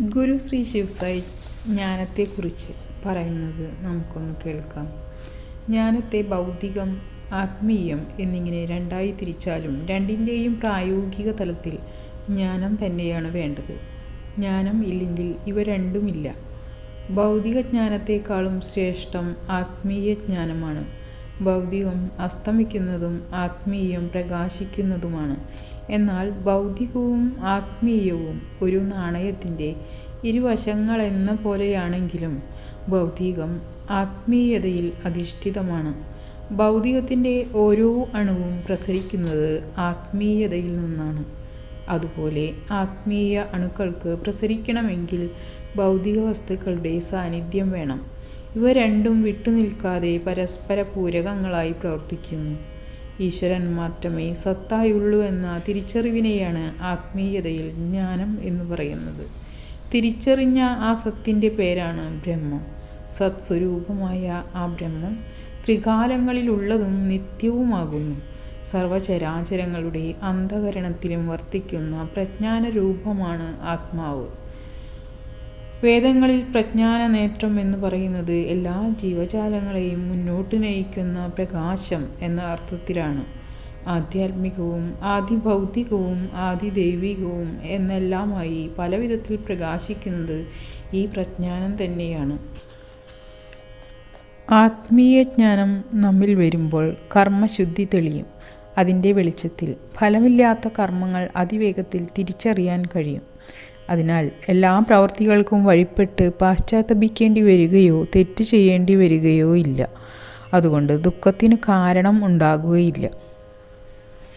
ഗുരു ശ്രീ ശിവസായി ജ്ഞാനത്തെക്കുറിച്ച് പറയുന്നത് നമുക്കൊന്ന് കേൾക്കാം. ജ്ഞാനത്തെ ഭൗതികം ആത്മീയം എന്നിങ്ങനെ രണ്ടായി തിരിച്ചാലും രണ്ടിന്റെയും പ്രായോഗിക തലത്തിൽ ജ്ഞാനം തന്നെയാണ് വേണ്ടത്. ജ്ഞാനം ഇല്ലെങ്കിൽ ഇവ രണ്ടുമില്ല. ഭൗതിക ജ്ഞാനത്തെക്കാളും ശ്രേഷ്ഠം ആത്മീയ ജ്ഞാനമാണ്. ഭൗതികം അസ്തമിക്കുന്നതും ആത്മീയം പ്രകാശിക്കുന്നതുമാണ്. എന്നാൽ ബൗദ്ധികവും ആത്മീയവും ഒരു നാണയത്തിന്റെ ഇരുവശങ്ങളെന്ന പോലെയാണെങ്കിലും ഭൗതികം ആത്മീയതയിൽ അധിഷ്ഠിതമാണ്. ഭൗതികത്തിന്റെ ഓരോ അണുവും പ്രസരിക്കുന്നത് ആത്മീയതയിൽ നിന്നാണ്. അതുപോലെ ആത്മീയ അണുക്കൾക്ക് പ്രസരിക്കണമെങ്കിൽ ഭൗതിക വസ്തുക്കളുടെ സാന്നിധ്യം വേണം. ഇവ രണ്ടും വിട്ടുനിൽക്കാതെ പരസ്പര പൂരകങ്ങളായി പ്രവർത്തിക്കുന്നു. ഈശ്വരൻ മാത്രമേ സത്തായുള്ളൂ എന്ന തിരിച്ചറിവിനെയാണ് ആത്മീയതയിൽ ജ്ഞാനം എന്ന് പറയുന്നത്. തിരിച്ചറിഞ്ഞ ആ സത്തിന്റെ പേരാണ് ബ്രഹ്മം. സത്സ്വരൂപമായ ആ ബ്രഹ്മം ത്രികാലങ്ങളിലുള്ളതും നിത്യവുമാകുന്നു. സർവചരാചരങ്ങളുടെ അന്ധകരണത്തിലും വർത്തിക്കുന്ന പ്രജ്ഞാന രൂപമാണ് ആത്മാവ്. വേദങ്ങളിൽ പ്രജ്ഞാന നേത്രം എന്ന് പറയുന്നത് എല്ലാ ജീവജാലങ്ങളെയും മുന്നോട്ട് നയിക്കുന്ന പ്രകാശം എന്ന അർത്ഥത്തിലാണ്. ആധ്യാത്മികവും ആദിഭൗതികവും ആദിദൈവികവും എന്നെല്ലാമായി പലവിധത്തിൽ പ്രകാശിക്കുന്നത് ഈ പ്രജ്ഞാനം തന്നെയാണ്. ആത്മീയ ജ്ഞാനം നമ്മിൽ വരുമ്പോൾ കർമ്മശുദ്ധി തെളിയും. അതിന്റെ വെളിച്ചത്തിൽ ഫലമില്ലാത്ത കർമ്മങ്ങൾ അതിവേഗത്തിൽ തിരിച്ചറിയാൻ കഴിയും. അതിനാൽ എല്ലാ പ്രവർത്തികൾക്കും വഴിപ്പെട്ട് പാശ്ചാത്തപിക്കേണ്ടി വരികയോ തെറ്റ് ചെയ്യേണ്ടി വരികയോ ഇല്ല. അതുകൊണ്ട് ദുഃഖത്തിന് കാരണം ഉണ്ടാകുകയില്ല.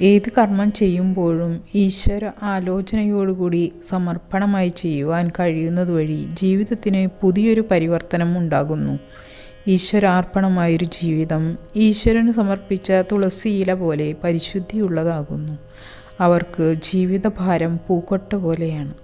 ഏത് കർമ്മം ചെയ്യുമ്പോഴും ഈശ്വര ആലോചനയോടുകൂടി സമർപ്പണമായി ചെയ്യുവാൻ കഴിയുന്നതുവഴി ജീവിതത്തിന് പുതിയൊരു പരിവർത്തനം ഉണ്ടാകുന്നു. ഈശ്വരാർപ്പണമായൊരു ജീവിതം ഈശ്വരന് സമർപ്പിച്ച തുളസിയില പോലെ പരിശുദ്ധിയുള്ളതാകുന്നു. അവർക്ക് ജീവിതഭാരം പൂക്കൊട്ട പോലെയാണ്.